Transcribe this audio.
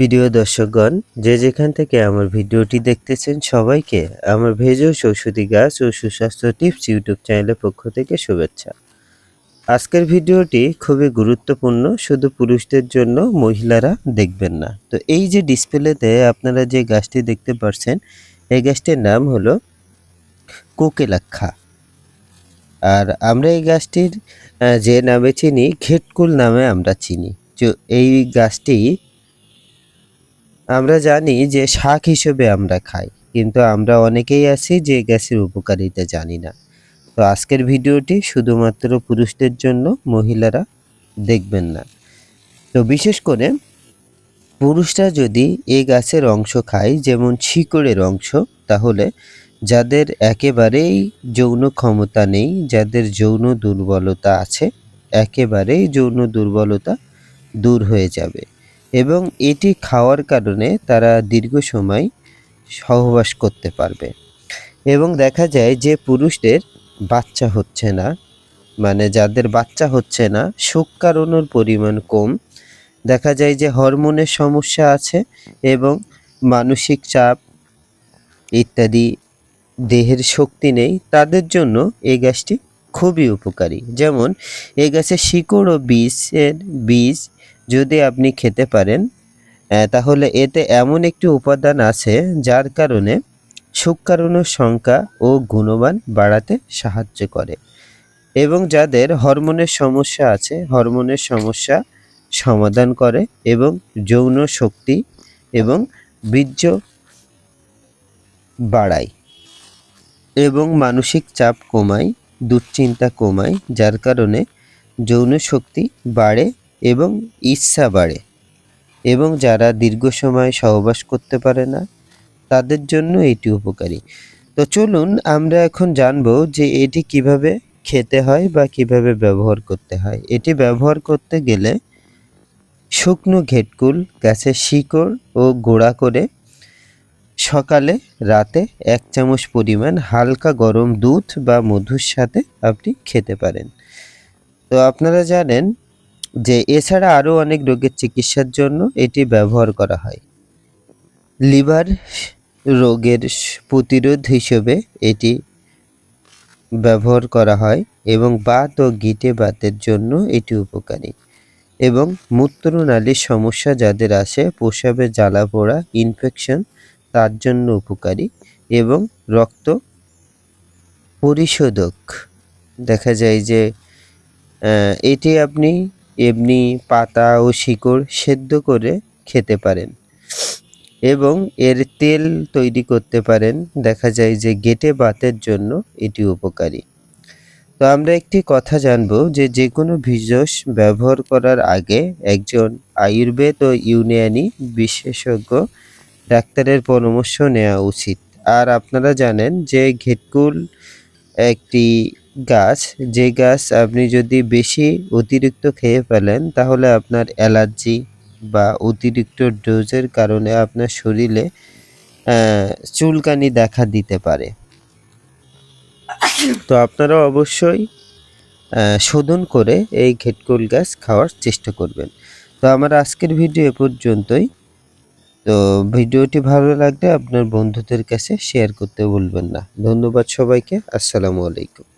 প্রিয় দর্শকগণ, যে যেখান থেকে আমার ভিডিওটি দেখতেছেন সবাইকে আমার ভেষজ ঔষধি গাছ ও সুস্বাস্থ্য টিপস ইউটিউব চ্যানেলের পক্ষ থেকে শুভেচ্ছা। আজকের ভিডিওটি খুবই গুরুত্বপূর্ণ, শুধু পুরুষদের জন্য মহিলারা দেখবেন না। তো এই যে ডিসপ্লেতে আপনারা যে গাছটি দেখতে পাচ্ছেন এই গাছটির নাম হলো কোকেলাক্ষা। আর আমরা এই গাছটির যে নামে চিনি, ঘেটকুল নামে আমরা চিনি। এই গাছটি আমরা জানি যে শাক হিসেবে আমরা খাই, কিন্তু আমরা অনেকেই আছি যে গ্যাসের উপকারিতা জানি না। তো আজকের ভিডিওটি শুধুমাত্র পুরুষদের জন্য, মহিলারা দেখবেন না। তো বিশেষ করে পুরুষরা যদি এই গাছের অংশ খায়, যেমন শিকড়ের অংশ, তাহলে যাদের একেবারেই যৌন ক্ষমতা নেই, যাদের যৌন দুর্বলতা আছে, একেবারেই যৌন দুর্বলতা দূর হয়ে যাবে। এবং এটি খাওয়ার কারণে তারা দীর্ঘ সময় সহবাস করতে পারবে। এবং দেখা যায় যে পুরুষদের বাচ্চা হচ্ছে না মানে যাদের বাচ্চা হচ্ছে না শুক্রাণুর পরিমাণ কম। দেখা যায় যে হরমোনের সমস্যা আছে এবং মানসিক চাপ ইত্যাদি, দেহের শক্তি নেই। তাদের জন্য এই গাছটি খুবই উপকারী। যেমন, এই গাছের শিকড় ও বীজের বীজ যদি আপনি খেতে পারেন তাহলে এতে এমন একটি উপাদান আছে যার কারণে শুক্রাণুর সংখ্যা ও গুণমান বাড়াতে সাহায্য করে এবং যাদের হরমোনের সমস্যা আছে, হরমোনের সমস্যা সমাধান করে এবং যৌন শক্তি এবং বীর্য বাড়ায় এবং মানসিক চাপ কমায়। দুশ্চিন্তা কমায়, যার কারণে যৌন শক্তি বাড়ে এবং ইচ্ছা বাড়ে। এবং যারা দীর্ঘ সময় সহবাস করতে পারে না, তাদের জন্য এটি উপকারী। তো চলুন, আমরা এখন জানব যে এটি কীভাবে খেতে হয় বা কীভাবে ব্যবহার করতে হয়। এটি ব্যবহার করতে গেলে শুকনো ঘেটকুল, গাছের শিকড় ও গোড়া করে সকালে রাতে এক চামচ পরিমাণ হালকা গরম দুধ বা মধুর সাথে আপনি খেতে পারেন। তো আপনারা জানেন যে এছাড়া আরও অনেক রোগের চিকিৎসার জন্য এটি ব্যবহার করা হয়। লিভার রোগের প্রতিরোধ হিসেবে এটি ব্যবহার করা হয় এবং বাত ও গিটে বাতের জন্য এটি উপকারী। এবং মূত্রনালীর সমস্যা যাদের আছে প্রসাবে, জ্বালা পোড়া ইনফেকশন তার জন্য উপকারী এবং রক্ত পরিশোধক। দেখা যায় যে এটি আপনি এমনি পাতা ও শিকড় সেদ্ধ করে খেতে পারেন এবং এর তেল তৈরি করতে পারেন। দেখা যায় যে, গেটে বাতের জন্য এটি উপকারী। তো আমরা একটি কথা জানব যে যে কোনো ভেষজ ব্যবহার করার আগে একজন আয়ুর্বেদ ও ইউনানি বিশেষজ্ঞ ডাক্তারের পরামর্শ নেওয়া উচিত। আর আপনারা জানেন যে ঘেটকুল একটি গাছ, যে গাছ আপনি যদি বেশি অতিরিক্ত খেয়ে ফেলেন, তাহলে আপনার অ্যালার্জি বা অতিরিক্ত ডোজের কারণে আপনার শরীরে চুলকানি দেখা দিতে পারে। তো আপনারা অবশ্যই শোধন করে এই ঘেটকুল গাছ খাওয়ার চেষ্টা করবেন। তো আমার আজকের ভিডিও এ পর্যন্তই। তো ভিডিওটি ভালো লাগলে আপনার বন্ধুদের কাছে শেয়ার করতে ভুলবেন না। ধন্যবাদ সবাইকে। আসসালামু আলাইকুম।